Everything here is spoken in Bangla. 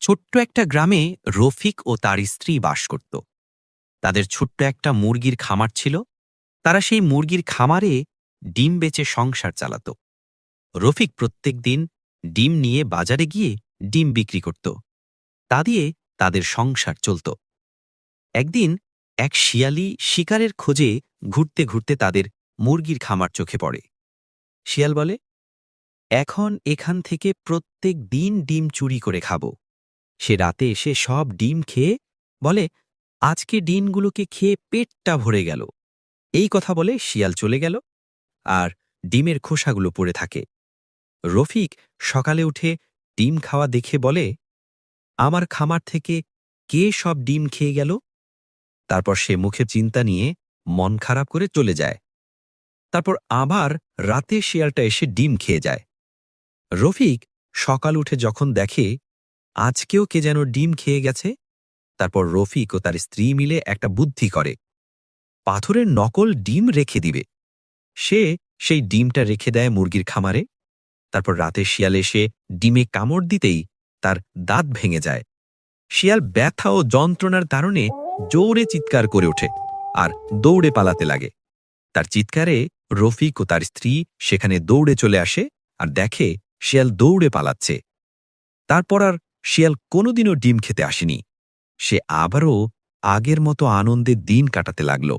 ছোট্ট একটা গ্রামে রফিক ও তার স্ত্রী বাস করত। তাদের ছোট্ট একটা মুরগির খামার ছিল। তারা সেই মুরগির খামারে ডিম বেচে সংসার চালাত। রফিক প্রত্যেক দিন ডিম নিয়ে বাজারে গিয়ে ডিম বিক্রি করত। তা দিয়ে তাদের সংসার চলত। একদিন এক শিয়ালি শিকারের খোঁজে ঘুরতে ঘুরতে তাদের মুরগির খামার চোখে পড়ে। শিয়াল বলে, এখন এখান থেকে প্রত্যেক দিন ডিম চুরি করে খাব। সে রাতে এসে সব ডিম খেয়ে বলে, আজকে ডিমগুলোকে খেয়ে পেটটা ভরে গেল। এই কথা বলে শিয়াল চলে গেল আর ডিমের খোসাগুলো পড়ে থাকে। রফিক সকালে উঠে ডিম খাওয়া দেখে বলে, আমার খামার থেকে কে সব ডিম খেয়ে গেল? তারপর সে মুখে চিন্তা নিয়ে মন খারাপ করে চলে যায়। তারপর আবার রাতে শিয়ালটা এসে ডিম খেয়ে যায়। রফিক সকাল উঠে যখন দেখে আজকেও কে যেন ডিম খেয়ে গেছে। তারপর রফিক ও তার স্ত্রী মিলে একটা বুদ্ধি করে। পাথরের নকল ডিম রেখে দিবে। সে সেই ডিমটা রেখে দেয় মুরগির খামারে। তারপর রাতে শিয়াল এসে ডিমে কামড় দিতেই তার দাঁত ভেঙে যায়। শিয়াল ব্যথা ও যন্ত্রণার কারণে জোরে চিৎকার করে ওঠে আর দৌড়ে পালাতে লাগে। তার চিৎকারে রফিক ও তার স্ত্রী সেখানে দৌড়ে চলে আসে আর দেখে শিয়াল দৌড়ে পালাচ্ছে। তারপর আর শিয়াল কোনোদিনও ডিম খেতে আসেনি। সে আবারও আগের মতো আনন্দে দিন কাটাতে লাগল।